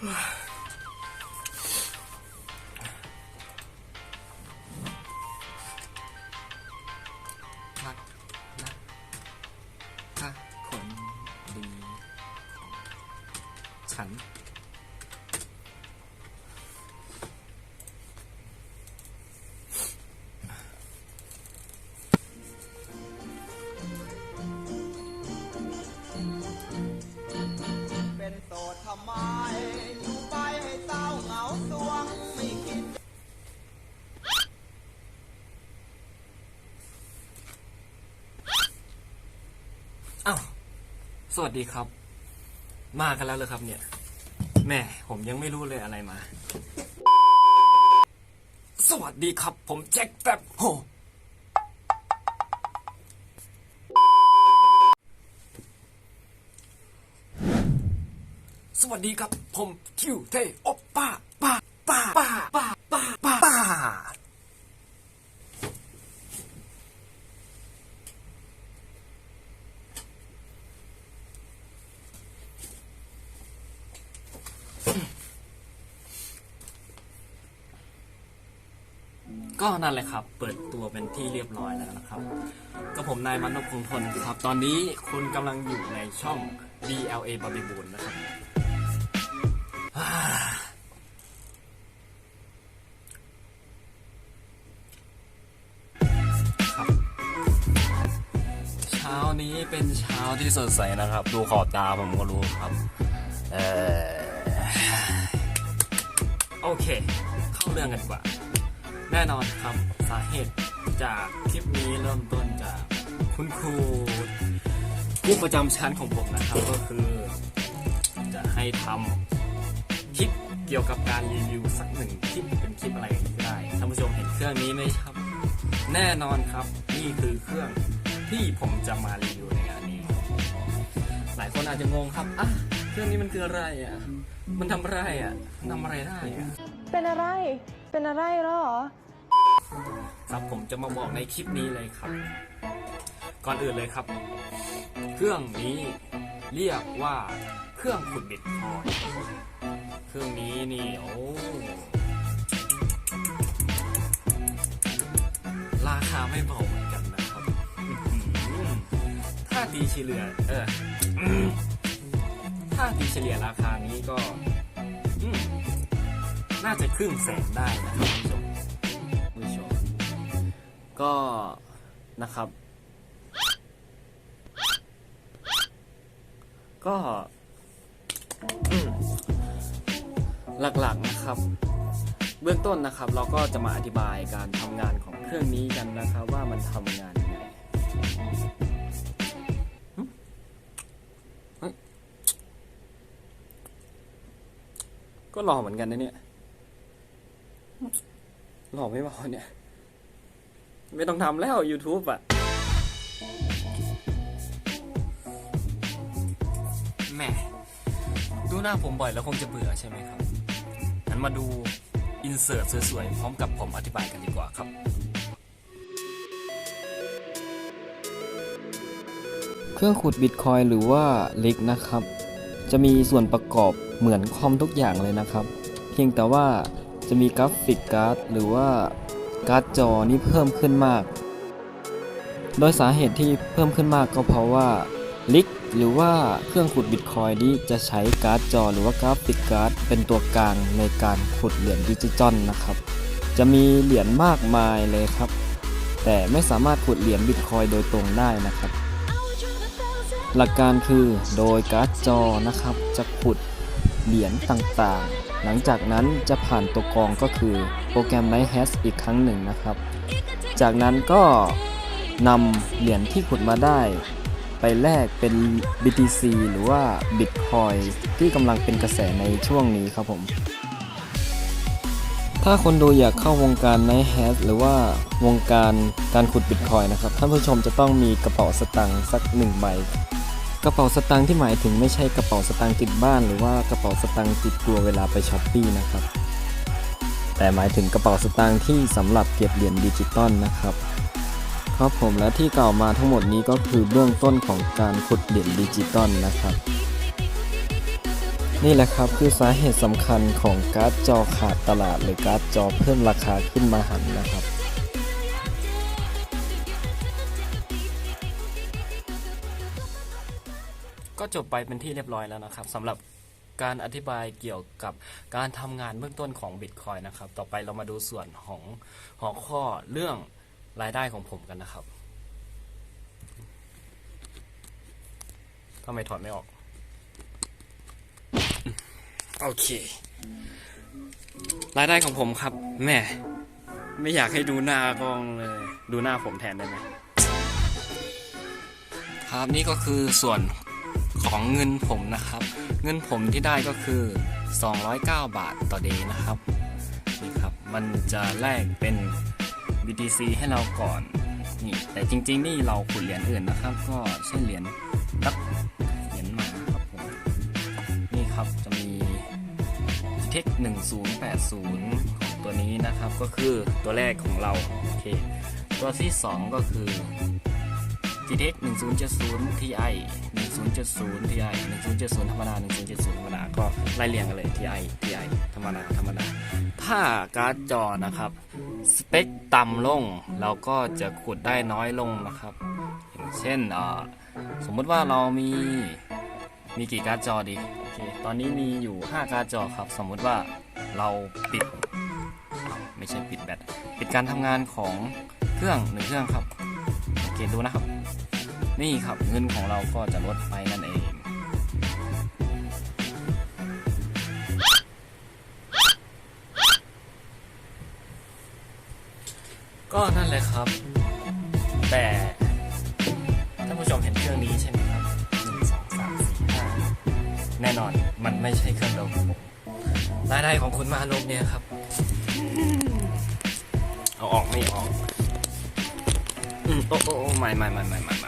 Yeah. สวัสดีครับ มากันแล้วเลยครับเนี่ยแม่ผมยังไม่รู้เลยอะไรมา สวัสดีครับ ผมแจ็คแป๊บโหสวัสดีครับ ผมคิวเทโอปป้าป้าป้าป้าป้าป้า ก็นั่นแหละครับ เปิดตัวเป็นที่เรียบร้อยแล้วนะครับ ก็ผมนายมันนพคงทนครับ ตอนนี้คุณกำลังอยู่ในช่อง BLA บาบิบูนนะครับ ครับ เช้านี้เป็นเช้าที่สดใสนะครับ ดูขอบตาผมก็รู้ครับ เออโอเค เข้าเรื่องกันดีกว่า แน่นอนครับสาเหตุจากคลิปนี้เริ่มต้นจากคุณครูผู้ประจำชั้นของผมนะครับก็คือ จะให้ทำคลิปเกี่ยวกับการรีวิวสักหนึ่งคลิปเป็นคลิปอะไรก็ได้ท่านผู้ชมเห็นเครื่องนี้ไหมครับ แน่นอนครับนี่คือเครื่องที่ผมจะมารีวิวในงานนี้ หลายคนอาจจะงงครับอะเครื่องนี้มันคืออะไรอะมันทำอะไรอะทำอะไรได้อะเป็นอะไร เป็นอะไรหรอ ครับผมจะมาบอกในคลิปนี้เลยครับ ก่อนอื่นเลยครับ เครื่องนี้เรียกว่าเครื่องขุดบิตคอยเครื่องนี้นี่โอ้ราคาไม่เบาเหมือนกันนะครับ ถ้าตีเฉลี่ยเออถ้าตีเฉลี่ยราคานี้ก็ น่าจะครึ่งแสนได้นะครับคุณผู้ชมผู้ชมก็นะครับ ก็หลักๆนะครับ เบื้องต้นนะครับเราก็จะมาอธิบายการทำงานของเครื่องนี้กันนะครับ ว่ามันทำงานยังไงก็หล่อเหมือนกันนะเนี่ย หล่อไม่พอเนี่ย ไม่ต้องทำแล้ว YouTube อะแหม่ดูหน้าผมบ่อยแล้วคงจะเบื่อใช่ไหมครับงั้นมาดูอินเสิร์ตสวยๆ พร้อมกับผมอธิบายกันดีกว่าครับ เครื่องขุดบิตคอยหรือว่าลิกนะครับ จะมีส่วนประกอบเหมือนคอมทุกอย่างเลยนะครับ เพียงแต่ว่า จะมีกราฟิกการ์ดหรือว่าการ์ดจอนี่เพิ่มขึ้นมาก โดยสาเหตุที่เพิ่มขึ้นมากก็เพราะว่าลิกหรือว่าเครื่องขุดบิตคอยนี้จะใช้การ์ดจอหรือว่ากราฟิกการ์ดเป็นตัวกลางในการขุดเหรียญดิจิตอลนะครับ จะมีเหรียญมากมายเลยครับ แต่ไม่สามารถขุดเหรียญบิตคอยโดยตรงได้นะครับ หลักการคือโดยการ์ดจอนะครับจะขุดเหรียญต่างๆ หลังจากนั้นจะผ่านตัวกรองก็คือโปรแกรม Night Hash อีกครั้งหนึ่งนะครับ จากนั้นก็นำเหรียญที่ขุดมาได้ ไปแลกเป็น BTC หรือว่า Bitcoin ที่กำลังเป็นกระแสในช่วงนี้ครับผม ถ้าคนดูอยากเข้าวงการ Night Hash หรือว่าวงการการขุด Bitcoin นะครับ ท่านผู้ชมจะต้องมีกระเป๋าสตางค์สักหนึ่งใบ กระเป๋าสตางค์ที่หมายถึงไม่ใช่กระเป๋าสตางค์ติดบ้าน หรือว่ากระเป๋าสตางค์ติดตัวเวลาไปช้อปปี้นะครับ แต่หมายถึงกระเป๋าสตางค์ที่สำหรับเก็บเหรียญดิจิตอลนะครับ ครับผมและที่กล่าวมาทั้งหมดนี้ก็คือเบื้องต้นของการขุดเหรียญดิจิตอลนะครับ นี่แหละครับคือสาเหตุสำคัญของการ์ดจอขาดตลาด หรือการ์ดจอเพิ่มราคาขึ้นมาหันนะครับ ก็จบไปเป็นที่เรียบร้อยแล้วนะครับสำหรับการอธิบายเกี่ยวกับการทำงานเบื้องต้นของ Bitcoin นะครับ ต่อไปเรามาดูส่วนของหัวข้อเรื่องรายได้ของผมกันนะครับทำไมถอดไม่ออก โอเค รายได้ของผมครับ แม่ ไม่อยากให้ดูหน้ากล้องเลย ดูหน้าผมแทนได้ไหมครับนี่ก็คือส่วน ของเงินผมนะครับ เงินผมที่ได้ก็คือ 209 บาทต่อเดย์นะครับนี่ครับ มันจะแลกเป็น BTC ให้เราก่อนนี่แต่จริง ๆ นี่เราขุดเหรียญอื่นนะครับ ก็เช่นเหรียญตักเหรียญหมาครับผมนี่ครับจะมีเทค1080ของตัวนี้นะครับก็คือตัวแรกของเราโอเคตัวที่ 2 ก็คือ GTX 1070 Ti 1070 Ti 1070 ธรรมดา 1070 ธรรมดา ก็ไล่เรียงกันเลย Ti Ti ธรรมดา ธรรมดา ถ้าการ์ดจอนะครับ สเปคต่ำลง เราก็จะขุดได้น้อยลงนะครับ อย่างเช่นสมมติว่าเรามี มีกี่การ์ดจอดี โอเค ตอนนี้มีอยู่ 5 การ์ดจอครับ สมมติว่าเราปิด ไม่ใช่ปิดแบต ปิดการทำงานของเครื่องหนึ่งเครื่องครับโอเคดูนะครับ นี่ครับเงินของเราก็จะลดไปนั่นเอง ก็นั่นแหละครับ แต่ท่านผู้ชมเห็นเครื่องนี้ใช่ไหมครับหนึ่งสองสามสี่ห้าแน่นอนมันไม่ใช่เครื่องดมรายได้ของคุณมาลบเนี่ยครับ เอาออกไม่ออก อืมโอ้โอ้ไม่ไม่ไม่ไม่ไม่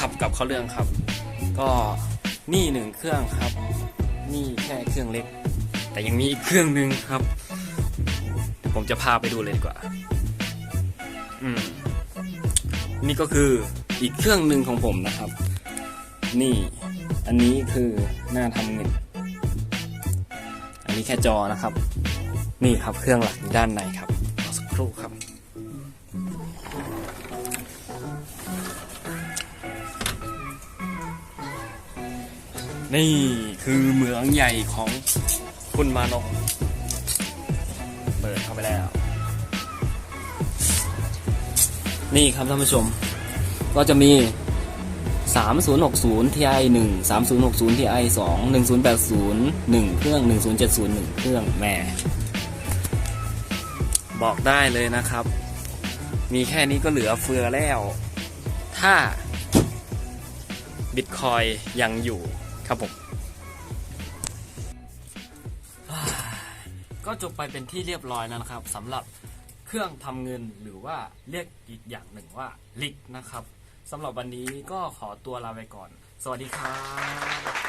ขับกับเขาเรื่องครับ ก็นี่หนึ่งเครื่องครับ นี่แค่เครื่องเล็ก แต่ยังมีอีกเครื่องหนึ่งครับ ผมจะพาไปดูเลยดีกว่า อืม นี่ก็คืออีกเครื่องหนึ่งของผมนะครับ นี่ อันนี้คือหน้าทำเงิน อันนี้แค่จอนะครับ นี่ครับเครื่องหลักด้านในครับรอสักครู่ครับ นี่คือเหมืองใหญ่ของคุณมานพเปิดเข้าไปแล้ว นี่ครับท่านผู้ชม ก็จะมี 3060 Ti 1 3060 Ti 2 1080 1 เครื่อง 1070 1 เครื่องแหม่บอกได้เลยนะครับ มีแค่นี้ก็เหลือเฟือแล้ว ถ้าบิตคอยยังอยู่ ครับผมก็จบไปเป็นที่เรียบร้อยแล้วนะครับสำหรับเครื่องทำเงินหรือว่าเรียกอีกอย่างหนึ่งว่าลิกนะครับสำหรับวันนี้ก็ขอตัวลาไปก่อน สวัสดีครับ